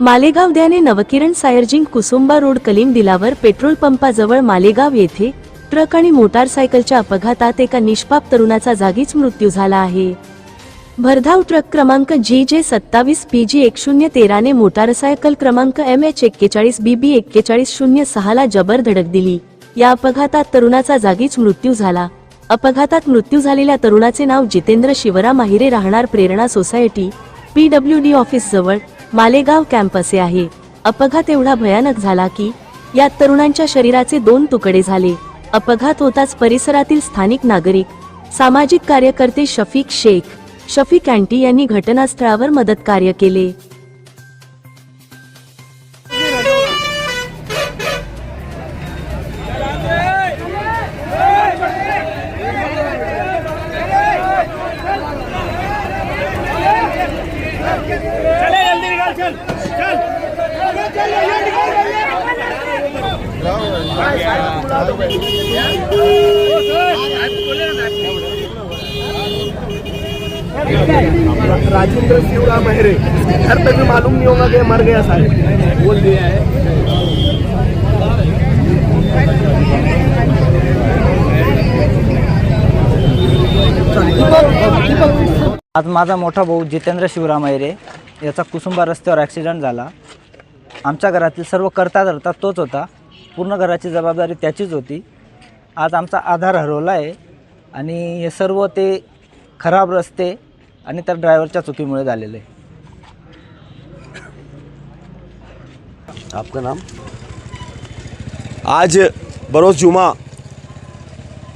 Malegaon Dyane Navkiran sizing Kusumba road Kalim Dilawar petrol पंपाजवळ Malegaon येथे truck आणि मोटारसायकलच्या अपघातात एका निष्पाप तरुणाचा जागीच मृत्यू झाला आहे. भरधाव ट्रक क्रमांक जी जे सत्तावीस पी जी एक शून्य तेराने मोटारसायकल क्रमांक एम एच एक्केचाळीस बी बी एक्केचाळीस शून्य सहाला जबर धडक दिली. या अपघातात तरुणाचा जागीच मृत्यू झाला. अपघातात मृत्यू झालेल्या तरुणाचे नाव जितेंद्र शिवराम माहिरे राहणार Prerna society PW D office जवळ मालेगाव कॅम्प असे आहे. अपघात एवढा भयानक झाला की यात तरुणांच्या शरीराचे दोन तुकडे झाले. अपघात होताच परिसरातील स्थानिक नागरिक सामाजिक कार्यकर्ते शफीक शेख शफीक अँटी यांनी घटनास्थळावर मदत कार्य केले. राजेंद्र शिवराम मेहरे घर पे भी मालूम नहीं होगा कि मर गया सारे बोल दिया है. आज माझा मोठा भाऊ जितेंद्र शिवराम अहिरे याचा कुसुंबा रस्त्यावर ॲक्सिडेंट झाला. आमच्या घरातील सर्व करता धरता तोच होता. पूर्ण घराची जबाबदारी त्याचीच होती. आज आमचा आधार हरवला आहे आणि हे सर्व ते खराब रस्ते आणि त्या ड्रायव्हरच्या चुकीमुळे झालेलं आहे. आपका नाम? आज बरोज जुमा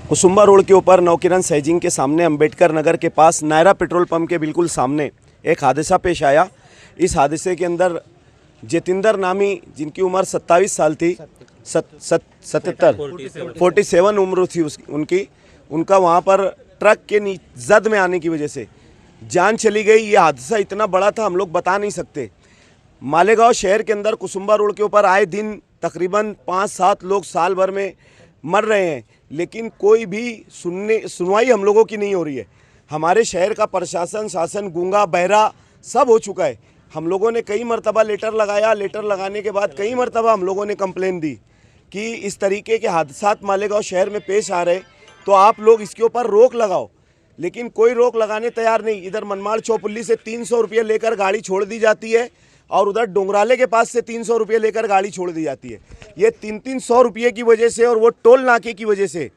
कुसुम्बा रोड के ऊपर नौकिरण सैजिंग के सामने अंबेडकर नगर के पास नायरा पेट्रोल पंप के बिल्कुल सामने एक हादसा पेश आया। इस हादसे के अंदर जतिंदर नामी जिनकी उम्र 27 साल थी सत सत सतहत्तर। फोर्टी सेवन उम्र थी उस उनकी। उनका वहाँ पर ट्रक के जद में आने की वजह से जान चली गई। ये हादसा इतना बड़ा था हम लोग बता नहीं सकते। मालेगांव शहर के अंदर कुसुम्बा रोड के ऊपर आए दिन तकरीबन पाँच सात लोग साल भर में मर रहे हैं। लेकिन कोई भी सुनने सुनवाई हम लोगों की नहीं हो रही है। हमारे शहर का प्रशासन शासन गूँगा बहरा सब हो चुका है। हम लोगों ने कई मरतबा लेटर लगाया। लेटर लगाने के बाद कई मरतबा हम लोगों ने कंप्लेन दी। कि इस तरीके के हादसा मालेगाँव शहर में पेश आ रहे तो आप लोग इसके ऊपर रोक लगाओ। लेकिन कोई रोक लगाने तैयार नहीं। इधर मनमाड़ चौपुल्ली से तीन सौ रुपये लेकर गाड़ी छोड़ दी जाती है और उधर डोंगराले के पास से तीन सौ रुपये लेकर गाड़ी छोड़ दी जाती है। ये तीन तीन सौ रुपये की वजह से और वो टोल नाके की वजह से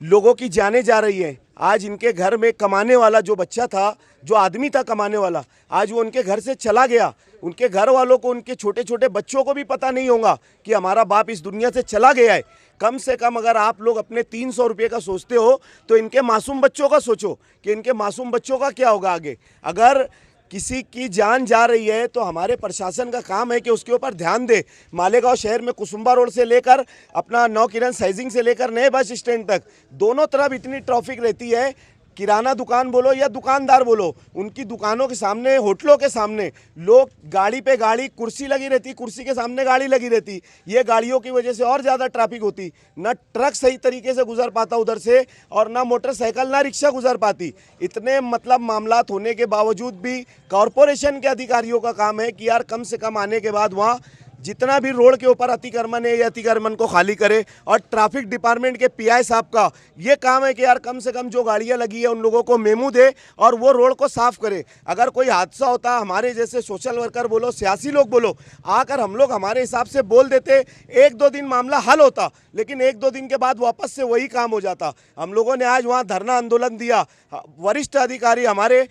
लोगों की जाने जा रही हैं। आज इनके घर में कमाने वाला जो बच्चा था, जो आदमी था कमाने वाला, आज वो उनके घर से चला गया। उनके घर वालों को, उनके छोटे छोटे बच्चों को भी पता नहीं होगा कि हमारा बाप इस दुनिया से चला गया है। कम से कम अगर आप लोग अपने तीन सौ रुपये का सोचते हो तो इनके मासूम बच्चों का सोचो कि इनके मासूम बच्चों का क्या होगा आगे। अगर किसी की जान जा रही है तो हमारे प्रशासन का काम है कि उसके ऊपर ध्यान दे। मालेगांव शहर में कुसुम्बा रोड से लेकर, अपना नौ किरण साइजिंग से लेकर नए बस स्टैंड तक, दोनों तरफ़ इतनी ट्रैफ़िक रहती है किराना दुकान बोलो या दुकानदार बोलो, उनकी दुकानों के सामने, होटलों के सामने, लोग गाड़ी पे गाड़ी, कुर्सी लगी रहती, कुर्सी के सामने गाड़ी लगी रहती, ये गाड़ियों की वजह से और ज़्यादा ट्रैफ़िक होती, ना ट्रक सही तरीके से गुजर पाता उधर से, और ना मोटरसाइकिल ना रिक्शा गुजर पाती। इतने मतलब मामला होने के बावजूद भी कॉरपोरेशन के अधिकारियों का काम है कि यार कम से कम आने के बाद वहाँ जितना भी रोड के ऊपर अतिक्रमण है, ये अतिक्रमण को खाली करे और ट्रैफ़िक डिपार्टमेंट के पीआई साहब का, ये काम है कि यार कम से कम जो गाड़ियाँ लगी है, उन लोगों को मेमू दे और वो रोड को साफ़ करे। अगर कोई हादसा होता, हमारे जैसे सोशल वर्कर बोलो, सियासी लोग बोलो, आकर हम लोग हमारे हिसाब से बोल देते, एक दो दिन मामला हल होता, लेकिन एक दो दिन के बाद वापस से वही काम हो जाता। हम लोगों ने आज वहाँ धरना आंदोलन दिया। वरिष्ठ अधिकारी हमारे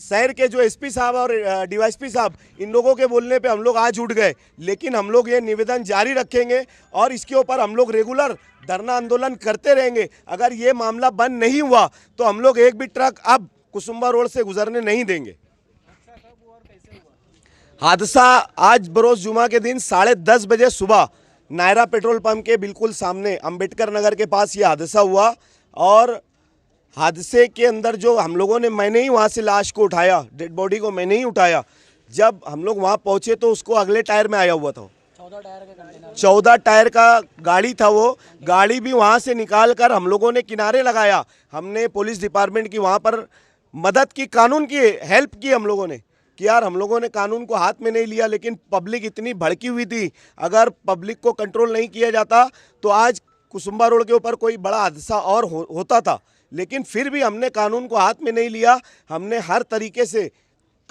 शहर के जो एसपी साहब और डीवाईएसपी साहब, इन लोगों के बोलने पे हम लोग आज उठ गए। लेकिन हम लोग ये निवेदन जारी रखेंगे और इसके ऊपर हम लोग रेगुलर धरना आंदोलन करते रहेंगे। अगर ये मामला बंद नहीं हुआ तो हम लोग एक भी ट्रक अब कुसुम्बा रोड से गुजरने नहीं देंगे। हादसा आज बरोज जुमा के दिन साढ़े दस बजे सुबह नायरा पेट्रोल पंप के बिल्कुल सामने अंबेडकर नगर के पास ये हादसा हुआ और हादसे के अंदर जो हम लोगों ने मैंने ही वहाँ से लाश को उठाया डेड बॉडी को मैंने ही उठाया। जब हम लोग वहाँ पहुँचे तो उसको अगले टायर में आया हुआ था। चौदह टायर का गाड़ी था वो। गाड़ी भी वहाँ से निकाल कर हम लोगों ने किनारे लगाया। हमने पुलिस डिपार्टमेंट की वहाँ पर मदद की कानून की हेल्प की हम लोगों ने। कि यार हम लोगों ने कानून को हाथ में नहीं लिया लेकिन पब्लिक इतनी भड़की हुई थी। अगर पब्लिक को कंट्रोल नहीं किया जाता तो आज कुसुम्बा रोड के ऊपर कोई बड़ा हादसा और हो, होता था। लेकिन फिर भी हमने कानून को हाथ में नहीं लिया। हमने हर तरीके से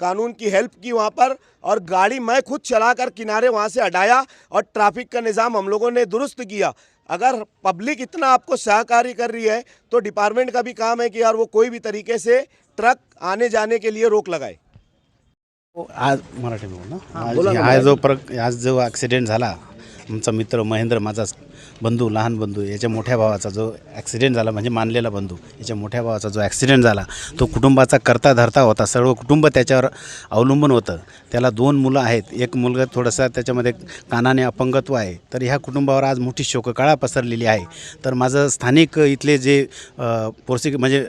कानून की हेल्प की वहाँ पर और गाड़ी मैं खुद चलाकर किनारे वहाँ से हटाया और ट्रैफ़िक का निज़ाम हम लोगों ने दुरुस्त किया। अगर पब्लिक इतना आपको सहकारी कर रही है तो डिपार्टमेंट का भी काम है कि यार वो कोई भी तरीके से ट्रक आने जाने के लिए रोक लगाए। हो, आज मराठी बोल ना आज जो प्र आज जो ॲक्सिडेंट झाला आमचा मित्र महेंद्र माझा बंधू लहान बंधू याच्या मोठ्या भावाचा जो ॲक्सिडेंट झाला म्हणजे मानलेला बंधू याच्या मोठ्या भावाचा जो ॲक्सिडेंट झाला तो कुटुंबाचा करता धरता होता. सर्व कुटुंब त्याच्यावर अवलंबून होतं. त्याला दोन मुलं आहेत. एक मुलगा थोडासा त्याच्यामध्ये कानाने अपंगत्व आहे. तर ह्या कुटुंबावर आज मोठी शोककाळा पसरलेली आहे. तर माझं स्थानिक इथले जे पोर्सिक म्हणजे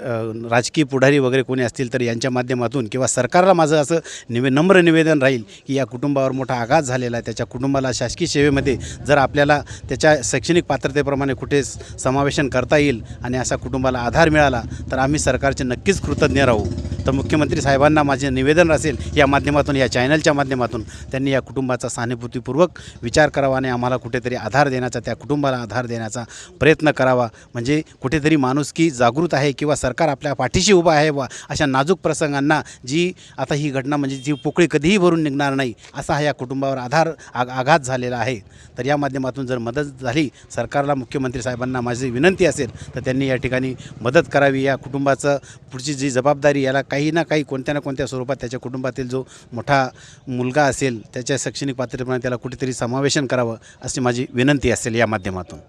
राजकीय पुढारी वगैरे कोणी असतील तर यांच्या माध्यमातून किंवा सरकारला माझं असं निवे नम्र निवेदन राहील की या कुटुंबावर मोठा आघात झालेला आहे. त्याच्या कुटुंबाला शासकीय सेवेमध्ये जर आपल्याला त्याच्या शैक्षणिक पात्रतेप्रमाणे कुठे समावेशन करता येईल आणि असा कुटुंबाला आधार मिळाला तर आम्ही सरकारचे नक्कीच कृतज्ञ राहू. तर मुख्यमंत्री साहेबांना माझे निवेदन असेल या माध्यमातून या चॅनलच्या माध्यमातून त्यांनी या कुटुंबाचा सहानुभूतीपूर्वक विचार करावा आणि आम्हाला कुठेतरी आधार देण्याचा त्या कुटुंबाला आधार देण्याचा प्रयत्न करावा. म्हणजे कुठेतरी माणुसकी जागृत आहे किंवा सरकार आपल्या पाठीशी उभा आहे वा अशा नाजूक प्रसंगांना जी आता ही घटना म्हणजे जी पोकळी कधीही भरून निघणार नाही असा हा या कुटुंबावर आधार आग आघात झालेला आहे. तर या माध्यमातून जर मदत झाली सरकारला मुख्यमंत्री साहेबांना माझी विनंती असेल तर त्यांनी या ठिकाणी मदत करावी. या कुटुंबाचं पुढची जी जबाबदारी याला काही ना काही कोणत्या ना कोणत्या स्वरूपात त्याच्या कुटुंबातील जो मोठा मुलगा असेल त्याच्या शैक्षणिक पात्रतेप्रमाणे त्याला कुठेतरी समावेशन करावं अशी माझी विनंती असेल या माध्यमातून.